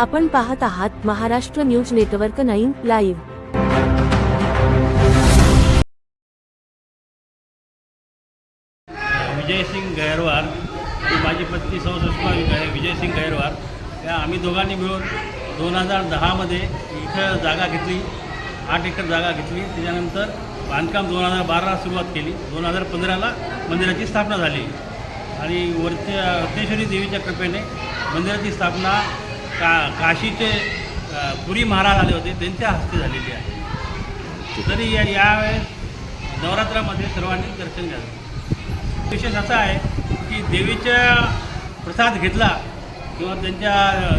आपण पाहत आहात Maharashtra news network nine live. Vijaysingh Gairwar आणि माझी पत्नी सौ सुषमा विजय विजयसिंग गैरवार. त्या आम्ही दोघांनी मिळून दोन हजार दहामध्ये इथं जागा घेतली आठ एकर जागा घेतली. त्याच्यानंतर बांधकाम दोन हजार बाराला सुरुवात केली. दोन हजार पंधराला मंदिराची स्थापना झाली. आणि वरच्या रत्नेश्वरी देवीच्या कृपेने मंदिराची स्थापना का काशीचे पुरी महाराज आले होते त्यांच्या हस्ते झालेली आहे. तरी या यावेळेस नवरात्रामध्ये सर्वांनी दर्शन घ्यावं. विशेष असा आहे की देवीच्या प्रसाद घेतला किंवा त्यांच्या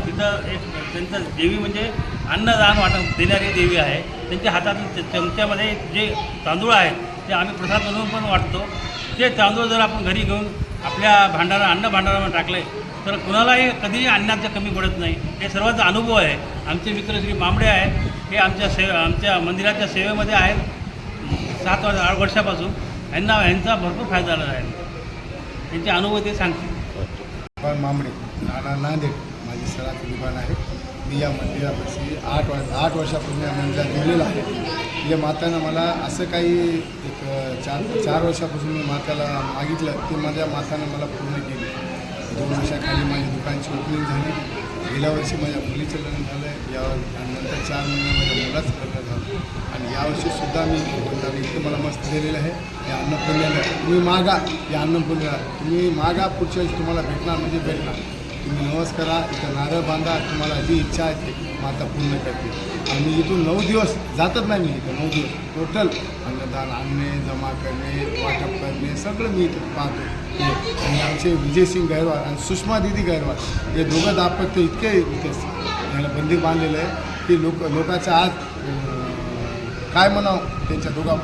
तिथं एक त्यांचं देवी म्हणजे अन्नदान वाटप देणारी देवी आहे. त्यांच्या हातातील चमच्यामध्ये जे तांदूळ आहेत ते आम्ही प्रसाद म्हणून पण वाटतो. ते तांदूळ जर आपण घरी घेऊन आपल्या भांडारा अन्न भांडारामध्ये टाकले तर कुणालाही कधीही अन्नाचं कमी पडत नाही. हे सर्वांचा अनुभव आहे. आमचे मित्र श्री मांबडे आहेत. हे आमच्या से आमच्या मंदिराच्या सेवेमध्ये आहेत. सात वर आठ वर्षापासून. यांना यांचा भरपूर फायदा झाला आहे. त्यांचे अनुभव ते सांगतील. मांबडे नाना नांदेड माझी सराचं दुकान आहे. मी या मंदिरापाशी आठ वर्ष आठ वर्षापूर्वी या मंदिरात गेलेलो आहे. या मातानं मला असं काही एक चार चार वर्षापासून मी माताला मागितलं ते माझ्या मातानं मला पूर्ण केली. दोन वर्षाखाली माझ्या दुकानची ओपनिंग झाली. गेल्या वर्षी माझ्या मुलीचं लग्न झालं या नंतर चार महिने माझ्या मुलाचं लग्न झालं. आणि यावर्षीसुद्धा मी भगवंताने मला मस्त दिलेलं आहे. या अन्नपूर्णाला तुम्ही मागा. या अन्नपूर्णाला तुम्ही मागा. पुढच्या वेळेस तुम्हाला भेटणार म्हणजे भेटणार. तुम्ही नवस करा. इथं नारळ बांधा. तुम्हाला जी इच्छा आहे माता पूर्ण करते आणि इथून नऊ दिवस जातच नाही मी इथं. नऊ दिवस. टोटल अन्नदान आणणे जमा करणे वाटप करणे सगळं मी इथं पाहतो हे. आणि आमचे विजयसिंग गैरवार आणि सुषमा दिदी गैरवार हे दोघं दाम्पत्य इतके इथे याला बंदी बांधलेलं आहे की लोक लोकांचं आज काय म्हणावं त्यांच्या दोघा